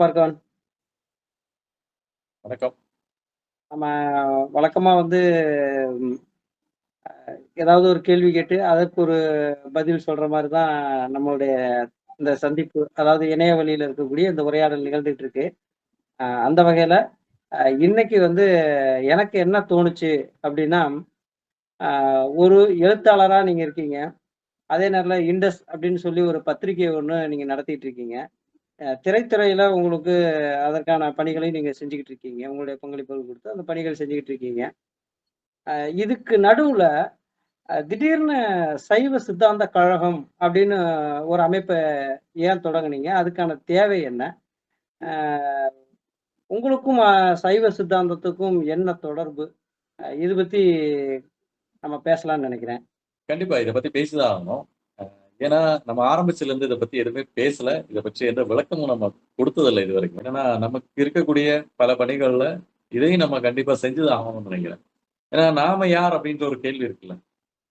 பார்க்கவன். வணக்கம். நம்ம வழக்கமா வந்து ஏதாவது ஒரு கேள்வி கேட்டு, அதற்கு ஒரு பதில் சொல்ற மாரி தான் நம்மளுடைய இந்த சந்திப்பு, அதாவது இணைய வழியில இருக்கக்கூடிய இந்த உரையாடல் நிகழ்ந்துட்டு இருக்கு. அந்த வகையில இன்னைக்கு வந்து எனக்கு என்ன தோணுச்சு அப்டின்னா, அ ஒரு எழுத்தாளரா நீங்க இருக்கீங்க. அதே நேரத்துல இண்டஸ் அப்டின்னு சொல்லி ஒரு பத்திரிகை ஒண்ணு நீங்க நடத்திட்டு இருக்கீங்க. திரைத்துறையில உங்களுக்கு அதற்கான பணிகளையும் நீங்க செஞ்சுக்கிட்டு இருக்கீங்க. உங்களுடைய பங்களிப்புகள் கொடுத்து அந்த பணிகள் செஞ்சுக்கிட்டு இருக்கீங்க. இதுக்கு நடுவுல திடீர்னு சைவ சித்தாந்த கழகம் அப்படின்னு ஒரு அமைப்பை ஏன் தொடங்குனீங்க? அதுக்கான தேவை என்ன? உங்களுக்கும் சைவ சித்தாந்தத்துக்கும் என்ன தொடர்பு? இது பத்தி நம்ம பேசலாம்னு நினைக்கிறேன் கண்டிப்பா. இதை பத்தி பேசிதான் ஆகணும். ஏன்னா, நம்ம ஆரம்பிச்சதுலருந்து இதை பத்தி எதுவுமே பேசல. இதை பற்றி எந்த விளக்கமும் நம்ம கொடுத்ததில்ல இது வரைக்கும் ஏன்னா நமக்கு இருக்கக்கூடிய பல பணிகள்ல இதையும் நம்ம கண்டிப்பா செஞ்சது ஆகணும்னு நினைக்கிறேன் ஏன்னா, நாம யார் அப்படின்ற ஒரு கேள்வி இருக்குல்ல.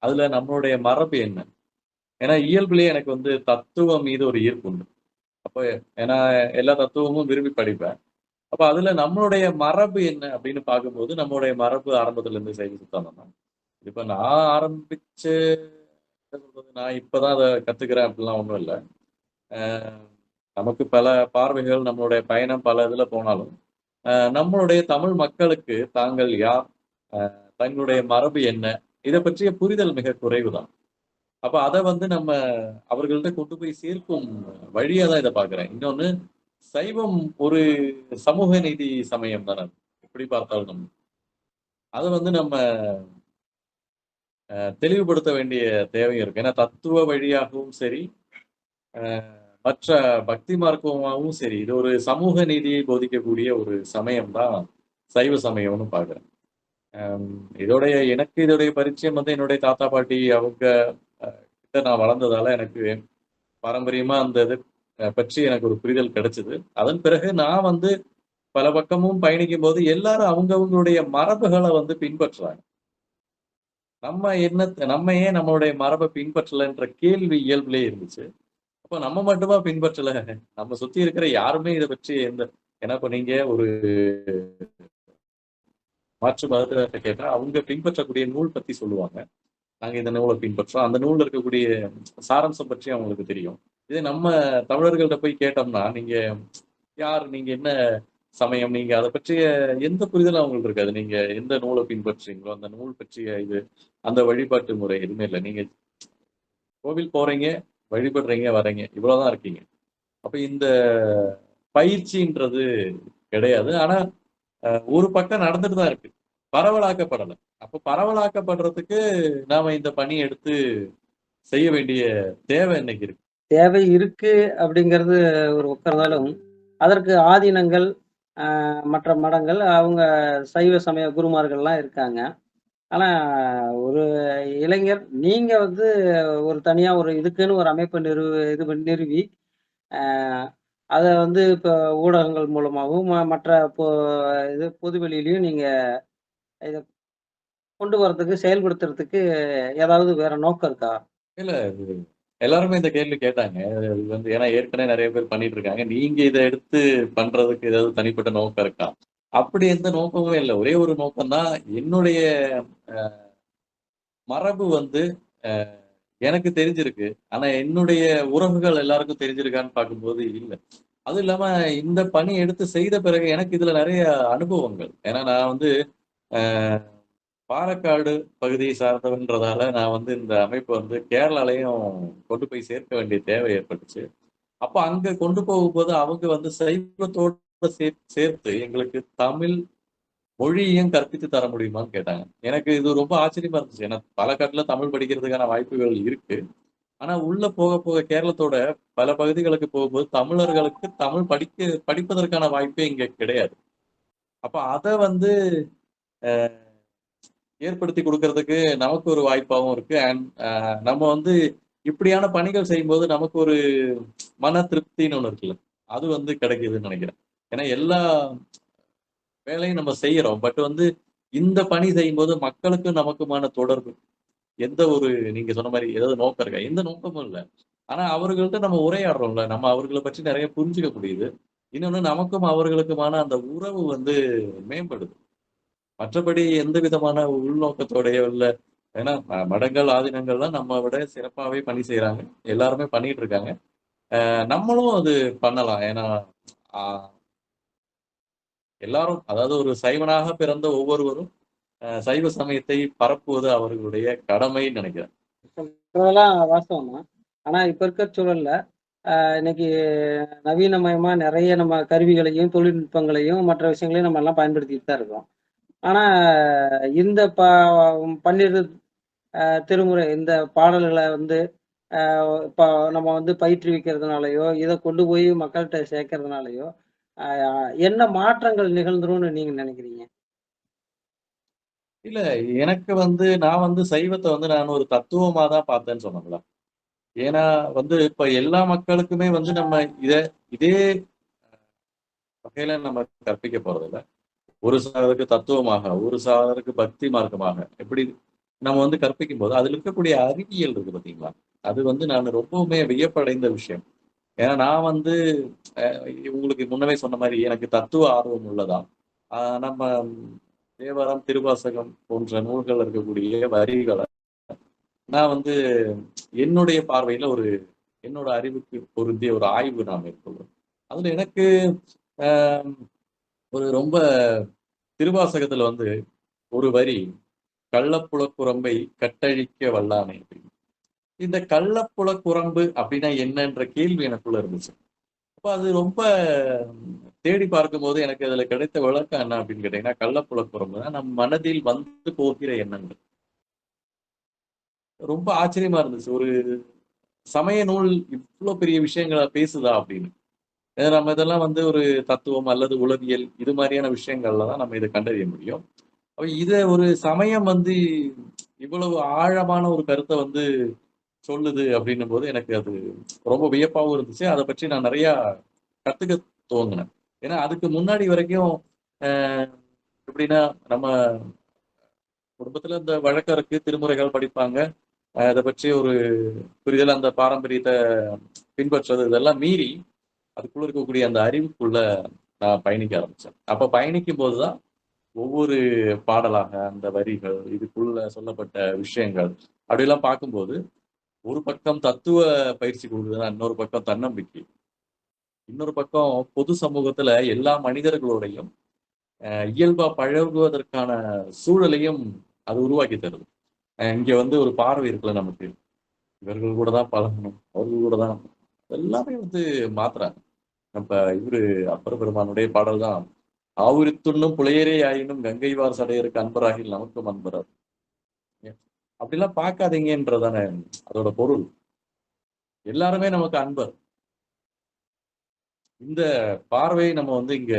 அதுல நம்மளுடைய மரபு என்ன? ஏன்னா, இயல்புலயே எனக்கு வந்து தத்துவம் மீது ஒரு ஈர்ப்பு உண்டு. அப்ப ஏன்னா, எல்லா தத்துவமும் விரும்பி படிப்பேன். அப்ப அதுல நம்மளுடைய மரபு என்ன அப்படின்னு பார்க்கும்போது, நம்மளுடைய மரபு ஆரம்பத்துல சைவ சுத்தம் தான். இப்ப நான் ஆரம்பிச்சு சொல்றது, நான் இப்பதான் அதை கத்துக்கிறேன் அப்படிலாம் ஒண்ணும் இல்ல. நமக்கு பல பார்வைகள், நம்மளுடைய பயணம் பல இதுல போனாலும், நம்மளுடைய தமிழ் மக்களுக்கு தாங்கள் யார்? தங்களுடைய மரபு என்ன? இதை பற்றிய புரிதல் மிக குறைவு தான். அப்ப அத வந்து நம்ம அவர்கள்ட்ட கொண்டு போய் சேர்க்கும் வழியா தான் இத பார்க்குறேன். இன்னொன்னு சைவம் ஒரு சமூக நீதி சமயம் தானே. எப்படி பார்த்தாலும் நம்ம. அத வந்து நம்ம தெளிவுபடுத்த வேண்டிய தேவை இருக்கு. ஏன்னா, தத்துவ வழியாகவும் சரி, மற்ற பக்தி மார்க்கமாகவும் சரி, இது ஒரு சமூக நீதியை போதிக்கக்கூடிய ஒரு சமயம் தான் சைவ சமயம்னு பார்க்குறேன். இதோடைய எனக்கு இதோடைய பரிச்சயம் வந்து என்னுடைய தாத்தா, பாட்டி அவங்க கிட்ட நான் வளர்ந்ததால எனக்கு பாரம்பரியமா அந்த இது பற்றி எனக்கு ஒரு புரிதல் கிடைச்சது. அதன் பிறகு நான் வந்து பல பக்கமும் பயணிக்கும்போது எல்லாரும் அவங்கவுங்களுடைய மரபுகளை வந்து பின்பற்றுறாங்க. நம்ம என்ன நம்ம ஏன் நம்மளுடைய மரபை பின்பற்றலைன்ற கேள்வி இயல்புலேயே இருந்துச்சு. அப்ப நம்ம மட்டுமா பின்பற்றல? நம்ம சுத்தி இருக்கிற யாருமே இதை பற்றி எந்த என்ன பண்ணீங்க ஒரு மாற்று மதத்தினர்ட்ட கேட்டா, அவங்க பின்பற்றக்கூடிய நூல் பத்தி சொல்லுவாங்க. நாங்க இந்த நூலை பின்பற்றோம். அந்த நூலில் இருக்கக்கூடிய சாரம்சம் பற்றி அவங்களுக்கு தெரியும். இதே நம்ம தமிழர்கள்ட்ட போய் கேட்டோம்னா, நீங்க யார்? நீங்க என்ன சமயம்? நீங்க அதை பற்றிய எந்த புரிதலும் அவங்களுக்கு இருக்காது. நீங்க எந்த நூலை பின்பற்றுறீங்களோ அந்த நூல் பற்றிய இது, அந்த வழிபாட்டு முறை எதுவுமே இல்ல. நீங்க கோவில் போறீங்க, வழிபடுறீங்க, வர்றீங்க. இவ்வளவுதான் இருக்கீங்க. அப்ப இந்த பயிற்சின்றது கிடையாது. ஆனா, ஒரு பக்கம் நடந்துட்டு தான் இருக்கு. பரவலாக்கப்படலை அப்ப பரவலாக்கப்படுறதுக்கு நாம இந்த பணி எடுத்து செய்ய வேண்டிய தேவை இன்னைக்கு இருக்கு. தேவை இருக்கு அப்படிங்கிறது ஒரு உட்கார்ந்தாலும் அதற்கு ஆதீனங்கள், மற்ற மடங்கள், அவங்க சைவ சமய குருமார்கள்லாம் இருக்காங்க. ஆனால் ஒரு இளைஞர் நீங்கள் வந்து ஒரு தனியாக ஒரு இதுக்குன்னு ஒரு அமைப்பை நிறு இது பண்ணி நிறுவி, அதை வந்து இப்போ ஊடகங்கள் மூலமாகவும் ம மற்ற பொ இது பொதுவெளியிலையும் நீங்கள் இதை கொண்டு வரதுக்கு, செயல்படுத்துறதுக்கு ஏதாவது வேற நோக்கம் இருக்கா? இல்லை எல்லாருமே இந்த கேள்வி கேட்டாங்க. இது வந்து ஏன்னா ஏற்கனவே நிறைய பேர் பண்ணிட்டு இருக்காங்க. நீங்க இதை எடுத்து பண்றதுக்கு ஏதாவது தனிப்பட்ட நோக்கம் இருக்கா? அப்படி எந்த நோக்கமும் இல்ல. ஒரே ஒரு நோக்கம் தான் என்னுடைய மரபு வந்து எனக்கு தெரிஞ்சிருக்கு. ஆனா என்னுடைய உறவுகள் எல்லாருக்கும் தெரிஞ்சிருக்கான்னு பார்க்கும்போது இல்ல. அதுவும் இல்லாம இந்த பணி எடுத்து செய்த பிறகு எனக்கு இதுல நிறைய அனுபவங்கள். ஏன்னா நான் வந்து ஆஹ் பாலக்காடு பகுதியை சார்ந்தவன்றதால நான் வந்து இந்த அமைப்பு வந்து கேரளாலையும் கொண்டு போய் சேர்க்க வேண்டிய தேவை ஏற்பட்டுச்சு. அப்போ அங்க கொண்டு போகும்போது அவங்க வந்து சைவத்தோட சேர் சேர்த்து எங்களுக்கு தமிழ் மொழியையும் கற்பித்து தர முடியுமான்னு கேட்டாங்க. எனக்கு இது ரொம்ப ஆச்சரியமா இருந்துச்சு. ஏன்னா பாலக்காட்ல தமிழ் படிக்கிறதுக்கான வாய்ப்புகள் இருக்கு. ஆனா உள்ள போக போக கேரளத்தோட பல பகுதிகளுக்கு போகும்போது தமிழர்களுக்கு தமிழ் படிக்க படிப்பதற்கான வாய்ப்பே இங்க கிடையாது. அப்ப அதை வந்து ஏற்படுத்தி கொடுக்கறதுக்கு நமக்கு ஒரு வாய்ப்பாவும் இருக்கு. அண்ட் uh, நம்ம வந்து இப்படியான பணிகள் செய்யும்போது நமக்கு ஒரு மன திருப்தின்னு ஒன்று இருக்குல்ல. அது வந்து கிடைக்குதுன்னு நினைக்கிறேன் ஏன்னா எல்லா வேலையும் நம்ம செய்யறோம். பட் வந்து இந்த பணி செய்யும்போது மக்களுக்கும் நமக்குமான தொடர்பு. எந்த ஒரு நீங்க சொன்ன மாதிரி ஏதாவது நோக்கம் இருக்கா? எந்த நோக்கமும் இல்ல. ஆனா அவர்கள்ட்ட நம்ம உரையாடுறோம்ல. நம்ம அவர்களை பற்றி நிறைய புரிஞ்சுக்க முடியுது. இன்னொன்னு நமக்கும் அவர்களுக்குமான அந்த உறவு வந்து மேம்படுது மற்றபடி எந்த விதமான உள்நோக்கத்தோடையோ உள்ள ஏன்னா மடங்கள் ஆதீனங்கள்லாம் நம்ம விட சிறப்பாவே பணி செய்யறாங்க எல்லாருமே பண்ணிட்டு இருக்காங்க. அஹ் நம்மளும் அது பண்ணலாம். ஏன்னா ஆஹ் எல்லாரும் அதாவது ஒரு சைவனாக பிறந்த ஒவ்வொருவரும் அஹ் சைவ சமயத்தை பரப்புவது அவர்களுடைய கடமைன்னு நினைக்கிறேன். சொல்றதெல்லாம் வாஸ்தவம் தான் ஆனா இப்ப இருக்க சூழல்ல ஆஹ் இன்னைக்கு நவீனமயமா நிறைய நம்ம கருவிகளையும் தொழில்நுட்பங்களையும் மற்ற விஷயங்களையும் நம்ம எல்லாம் பயன்படுத்திட்டு தான் இருக்கோம். ஆனா இந்த பன்னிரு திருமுறை இந்த பாடல்களை வந்து ஆஹ் இப்போ நம்ம வந்து பயிற்றுவிக்கிறதுனாலயோ இதை கொண்டு போய் மக்கள்கிட்ட சேர்க்கறதுனாலயோ என்ன மாற்றங்கள் நிகழ்ந்துரும்னு நீங்க நினைக்கிறீங்க? இல்ல எனக்கு வந்து நான் வந்து சைவத்தை வந்து நான் ஒரு தத்துவமா தான் பார்த்தேன்னு சொன்னோம்ல ஏன்னா வந்து இப்ப எல்லா மக்களுக்குமே வந்து நம்ம இத இதே வகையில நம்ம கற்பிக்க போறதில்ல. ஒரு சாதருக்கு தத்துவமாக ஒரு சாரருக்கு பக்தி மார்க்கமாக எப்படி நம்ம வந்து கற்பிக்கும் போது அதுல இருக்கக்கூடிய அறிவியல் இருக்கு பாத்தீங்களா அது வந்து நான் ரொம்பவுமே வியப்படைந்த விஷயம். ஏன்னா நான் வந்து அஹ், உங்களுக்கு முன்னவே சொன்ன மாதிரி எனக்கு தத்துவ ஆர்வம் உள்ளதா? ஆஹ் நம்ம தேவாரம் திருவாசகம் போன்ற நூல்கள் இருக்கக்கூடிய வரிகளை நான் வந்து என்னுடைய பார்வையில ஒரு என்னோட அறிவுக்கு பொருந்திய ஒரு ஆய்வு நான் மேற்கொள்வேன் அதுல எனக்கு ஆஹ், ஒரு ரொம்ப திருவாசகத்துல வந்து ஒரு வரி கள்ளப்புலக்குரம்பை கட்டழிக்க வல்லானே இந்த கள்ளப்புலக்குரம்பு அப்படின்னா என்னன்ற கேள்வி எனக்குள்ள இருந்துச்சு. அப்ப அது ரொம்ப தேடி பார்க்கும்போது எனக்கு அதுல கிடைத்த விளக்கம் என்ன அப்படின்னு கேட்டீங்கன்னா கள்ளப்புலக்குரம்புனா நம் மனதில் வந்து போகிற எண்ணங்கள். ரொம்ப ஆச்சரியமா இருந்துச்சு. ஒரு சமய நூல் இவ்வளவு பெரிய விஷயங்களை பேசுதா அப்படின்னு. நம்ம இதெல்லாம் வந்து ஒரு தத்துவம் அல்லது உளவியல் இது மாதிரியான விஷயங்கள்ல தான் நம்ம இதை கண்டறிய முடியும். அப்போ இதை ஒரு சமயம் வந்து இவ்வளவு ஆழமான ஒரு கருத்தை வந்து சொல்லுது அப்படின்னும் போது எனக்கு அது ரொம்ப வியப்பாகவும் இருந்துச்சு. அதை பற்றி நான் நிறையா கத்துக்க துவங்கினேன். ஏன்னா அதுக்கு முன்னாடி வரைக்கும் ஆஹ், எப்படின்னா நம்ம குடும்பத்துல இந்த வழக்கருக்கு திருமுறைகள் படிப்பாங்க. அதை பற்றி ஒரு புரிதல் அந்த பாரம்பரியத்தை பின்பற்றுறது இதெல்லாம் மீறி அதுக்குள்ள இருக்கக்கூடிய அந்த அறிவுக்குள்ள நான் பயணிக்க ஆரம்பிச்சேன். அப்ப பயணிக்கும் போதுதான் ஒவ்வொரு பாடலாக அந்த வரிகள் இதுக்குள்ள சொல்லப்பட்ட விஷயங்கள் அப்படிலாம் பார்க்கும்போது ஒரு பக்கம் தத்துவ பயிற்சி கொடுக்குதுன்னா இன்னொரு பக்கம் தன்னம்பிக்கை. இன்னொரு பக்கம் பொது சமூகத்துல எல்லா மனிதர்களோடையும் அஹ், இயல்பா பழகுவதற்கான சூழலையும் அது உருவாக்கி தருது. அஹ், இங்க வந்து ஒரு பார்வை இருக்குல்ல நமக்கு. இவர்கள் கூட தான் பழகணும் அவர்கள் கூட தான் எல்லாமே வந்து மாத்துறாங்க. நம்ம இவரு அப்பர பெருமானுடைய பாடல் தான் ஆவுரித்துண்ணும் புலையரே ஆயினும் கங்கைவார் சடையருக்கு அன்பராகில் நமக்கும் அன்பரார். அப்படிலாம் பார்க்காதீங்கன்றதானே அதோட பொருள். எல்லாருமே நமக்கு அன்பர். இந்த பார்வையை நம்ம வந்து இங்க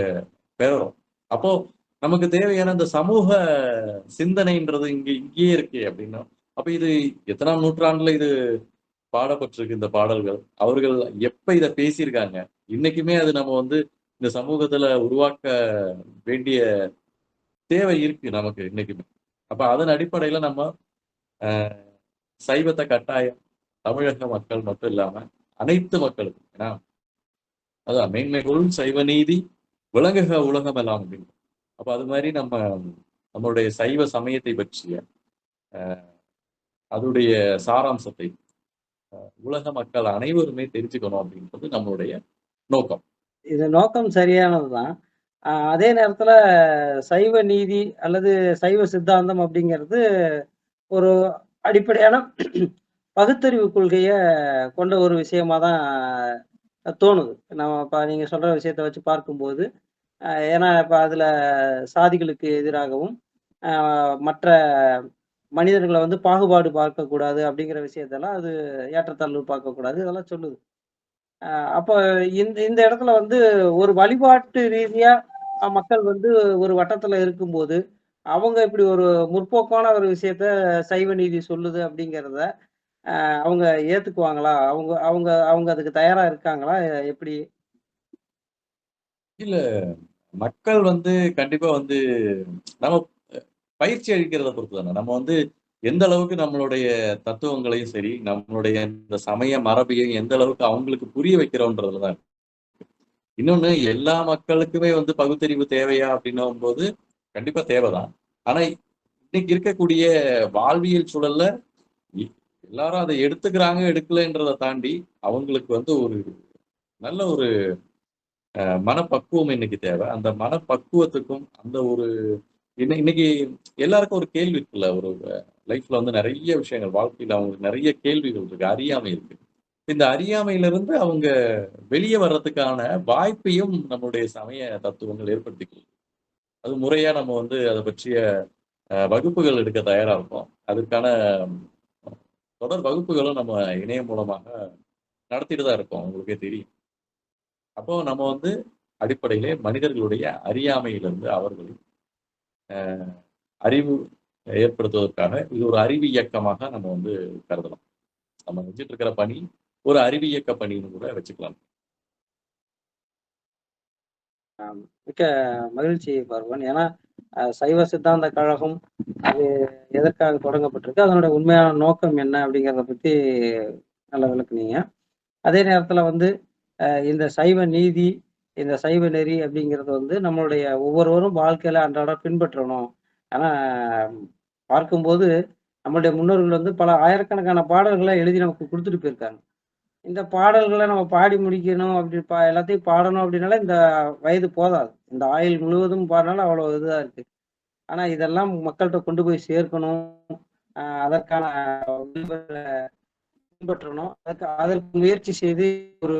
பெறோம் அப்போ நமக்கு தேவையான இந்த சமூக சிந்தனைன்றது இங்க இங்கேயே இருக்கு அப்படின்னா அப்ப இது எத்தனாம் நூற்றாண்டுல இது பாடப்பட்டிருக்கு இந்த பாடல்கள். அவர்கள் எப்ப இதை பேசியிருக்காங்க? இன்னைக்குமே அது நம்ம வந்து இந்த சமூகத்துல உருவாக்க வேண்டிய தேவை இருக்கு நமக்கு இன்னைக்குமே. அப்ப அதன் அடிப்படையில நம்ம சைவத்தை கட்டாயம் தமிழக மக்கள் மட்டும் இல்லாம அனைத்து மக்களுக்கும் ஏன்னா அதான் மேன்மைகளும் சைவ நீதி விளங்குக உலகம் எல்லாம் அப்படின்னு. அப்ப அது மாதிரி நம்ம நம்மளுடைய சைவ சமயத்தை பற்றிய ஆஹ், அதோடைய சாராம்சத்தை உலக மக்கள் அனைவருமே தெரிஞ்சுக்கணும் அப்படின்றது நம்மளுடைய நோக்கம். இது நோக்கம் சரியானதுதான். அதே நேரத்துல சைவ நீதி அல்லது சைவ சித்தாந்தம் அப்படிங்கிறது ஒரு அடிப்படையான பகுத்தறிவு கொள்கைய கொண்ட ஒரு விஷயமா தான் தோணுது. நம்ம இப்போ நீங்க சொல்ற விஷயத்த வச்சு பார்க்கும்போது ஏன்னா இப்போ அதுல சாதிகளுக்கு எதிராகவும் மற்ற மனிதர்களை வந்து பாகுபாடு பார்க்கக்கூடாது அப்படிங்கிற விஷயத்தெல்லாம் அது ஏற்றத்தாழ்வு பார்க்கக்கூடாது இதெல்லாம் சொல்லுது. அப்போ இந்த இந்த இடத்துல வந்து ஒரு வழிபாட்டு ரீதியா மக்கள் வந்து ஒரு வட்டத்துல இருக்கும்போது அவங்க இப்படி ஒரு முற்போக்கான ஒரு விஷயத்த சைவ நீதி சொல்லுது அப்படிங்கிறத அவங்க ஏத்துக்குவாங்களா? அவங்க அவங்க அவங்க அதுக்கு தயாரா இருக்காங்களா? எப்படி? இல்ல மக்கள் வந்து கண்டிப்பா வந்து நம்ம பயிற்சி அளிக்கிறத பொறுத்து தானே நம்ம வந்து எந்த அளவுக்கு நம்மளுடைய தத்துவங்களையும் சரி நம்மளுடைய இந்த சமய மரபையும் எந்த அளவுக்கு அவங்களுக்கு புரிய வைக்கிறோன்றதுலதான். இன்னொன்னு எல்லா மக்களுக்குமே வந்து பகுத்தறிவு தேவையா அப்படின்னும் போது கண்டிப்பா தேவைதான். ஆனா இன்னைக்கு இருக்கக்கூடிய வாழ்வியல் சூழல்ல இ- எல்லாரும் அதை எடுத்துக்கிறாங்க எடுக்கலைன்றதை தாண்டி அவங்களுக்கு வந்து ஒரு நல்ல ஒரு அஹ், மனப்பக்குவம் இன்னைக்கு தேவை. அந்த மனப்பக்குவத்துக்கும் அந்த ஒரு இன்னை- இன்னைக்கு எல்லாருக்கும் ஒரு கேள்வி இருக்குல்ல ஒரு லைஃப்ல வந்து நிறைய விஷயங்கள் வாழ்க்கையில் அவங்களுக்கு நிறைய கேள்விகள் இருக்கு அறியாமை இருக்கு. இந்த அறியாமையிலிருந்து அவங்க வெளியே வர்றதுக்கான வாய்ப்பையும் நம்மளுடைய சமய தத்துவங்கள் ஏற்படுத்தி அது முறையா நம்ம வந்து அதை பற்றிய வகுப்புகள் எடுக்க தயாரா இருக்கோம். அதுக்கான தொடர் வகுப்புகளும் நம்ம இணையம் மூலமாக நடத்திட்டு தான் இருக்கோம். உங்களுக்கே தெரியும். அப்போ நம்ம வந்து அடிப்படையிலே மனிதர்களுடைய அறியாமையிலிருந்து அவர்களின் அறிவு ஏற்படுத்துவதற்காக இது ஒரு அறிவு இயக்கமாக நம்ம வந்து கருதலாம். நம்ம செஞ்சுட்டு இருக்கிற பணி ஒரு அறிவு இயக்க பணின்னு கூட வச்சுக்கலாம். மிக்க மகிழ்ச்சி பார்வன் ஏன்னா சைவ சித்தாந்த கழகம் அது எதற்காக தொடங்கப்பட்டிருக்கு அதனுடைய உண்மையான நோக்கம் என்ன அப்படிங்கிறத பத்தி நல்லா விளக்குனீங்க. அதே நேரத்துல வந்து இந்த சைவ நீதி இந்த சைவ நெறி அப்படிங்கிறது வந்து நம்மளுடைய ஒவ்வொருவரும் வாழ்க்கையில அன்றாட பின்பற்றணும். ஆனா பார்க்கும்போது நம்மளுடைய முன்னோர்கள் வந்து பல ஆயிரக்கணக்கான பாடல்களை எழுதி நமக்கு கொடுத்துட்டு போயிருக்காங்க. இந்த பாடல்களை நம்ம பாடி முடிக்கணும் அப்படி பா எல்லாத்தையும் பாடணும் அப்படின்னால இந்த வயது போதாது. இந்த ஆயுள் முழுவதும் பாடினாலும் அவ்வளோ இதாக இருக்கு. ஆனா இதெல்லாம் மக்கள்கிட்ட கொண்டு போய் சேர்க்கணும். அதற்கான பின்பற்றணும். அதற்கு அதற்கு முயற்சி செய்து ஒரு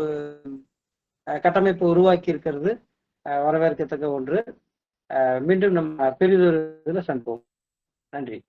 கட்டமைப்பு கட்டமைப்பை உருவாக்கி இருக்கிறது வரவேற்கத்தக்க ஒன்று. மீண்டும் நம்ம பெரிதொரு இதில் சந்திப்போம். நன்றி.